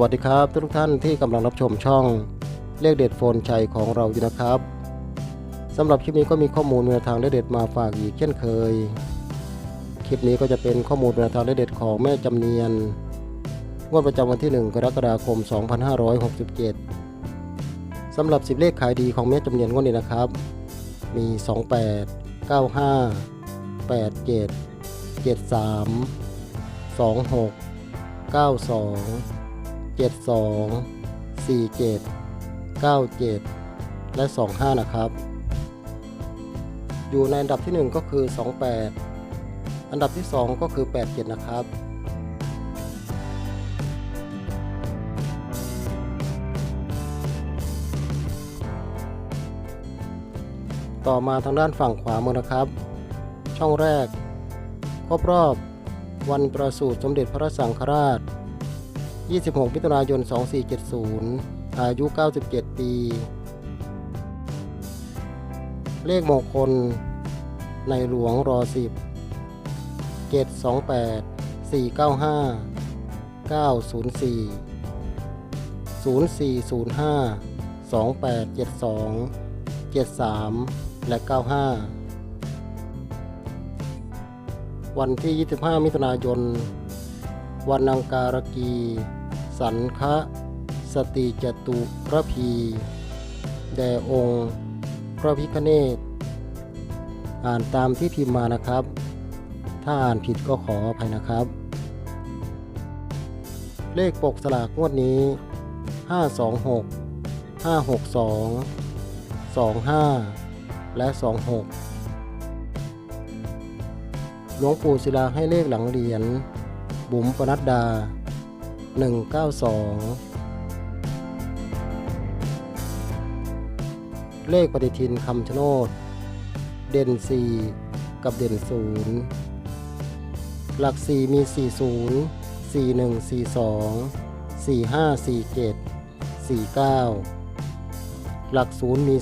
วัสดีครับ ทุกท่านที่กำลังรับชมช่องเลขเด็ดโฟนชัยของเราอยู่นะครับสำหรับคลิปนี้ก็มีข้อมูลแนวทางเลขเด็ดมาฝากอีกเช่นเคย คลิปนี้ก็จะเป็นข้อมูลแนวทางเลขเด็ดของแม่จำเนียนงวดประจำวันที่ 1 กรกฎาคม 2567สำหรับ 10 เลขขายดีของแม่จำเนียนงวดนี้นะครับ มี 28 95 87 73 26 92 72 47 97 และ 25 นะครับ อยู่ในอันดับที่ 1 ก็คือ 28 อันดับที่ 2 ก็คือ 87 นะครับต่อมาทางด้านฝั่งขวามือนะครับ ช่องแรก ครบรอบ วันประสูติสมเด็จพระสังฆราช 26 มิถุนายน 2470 อายุ 97 ปี เลขมงคล ในหลวงรอ 10 728 495 904 0405 2872 73 และ 95 วันที่ 25 มิถุนายน วันอังการกี สันคะสติจตุระพี แด่องค์ พระพิคเนตอ่านตามที่พิมพ์มานะครับ ถ้าอ่านผิดก็ขออภัยนะครับ เลขปกสลากงวดนี้ 526 562 25 และ 26 หลวงปู่ศิลาให้เลขหลังเหรียญบุ๋มปนัดดา 192 เลขปฏิทินคำชะโนด เด่น 4 กับเด่น 0 หลัก 4 มี 40 41 42 45 47 49 หลัก 0 มี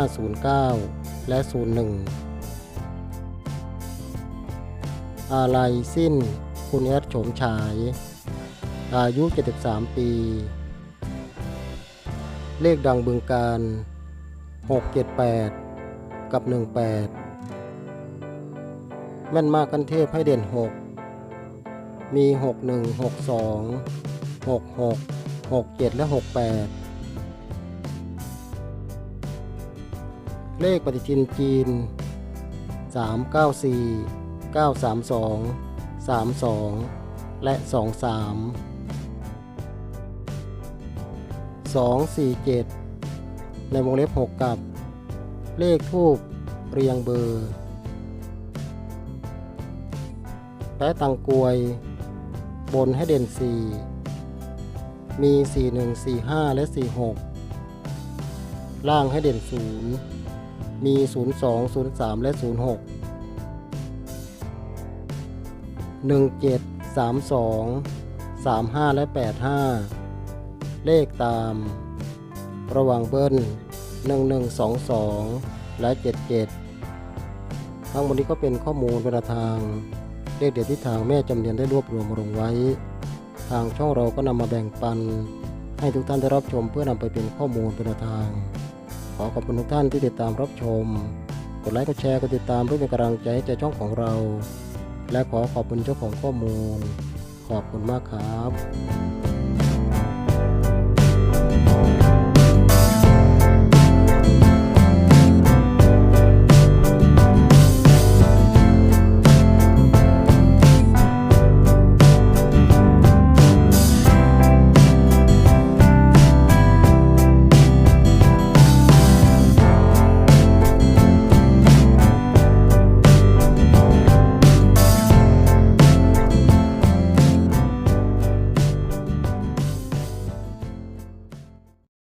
05 09 และ 01อะไรสิ้น คุณแอดโฉมฉาย อายุ 73 ปี เลขดังบึงการ 678 กับ 18 แม่นมากกันเทพให้เด่น 6 มี 61 62 66 67 และ 68 เลขปฏิทินจีน 394 932 32 และ 23 247 ในวงเล็บ 6 กับ เลขทูปเรียงเบอร์แปะตังกวย บนให้เด่น 4 มี 41 45 และ 46 ล่างให้เด่น 0 มี 02 03 และ 06 17 32 35 และ 85 เลขตาม ระหว่างเบิ้ล1122 และ 77 ทั้งหมดนี้ก็เป็นข้อมูลเป็นแนวทาง เลขเด็ดที่ทางแม่จำเนียนได้รวบรวมมาลงไว้ ทางช่องเราก็นำมาแบ่งปัน ให้ทุกท่านได้รับชมเพื่อนำไปเป็นข้อมูลเป็นแนวทาง ขอขอบคุณทุกท่านที่ติดตามรับชม กดไลค์กดแชร์กดติดตามเพื่อเป็นกำลังใจให้แก่ช่องของเรา และขอขอบคุณเจ้าของข้อมูล ขอบคุณมากครับ you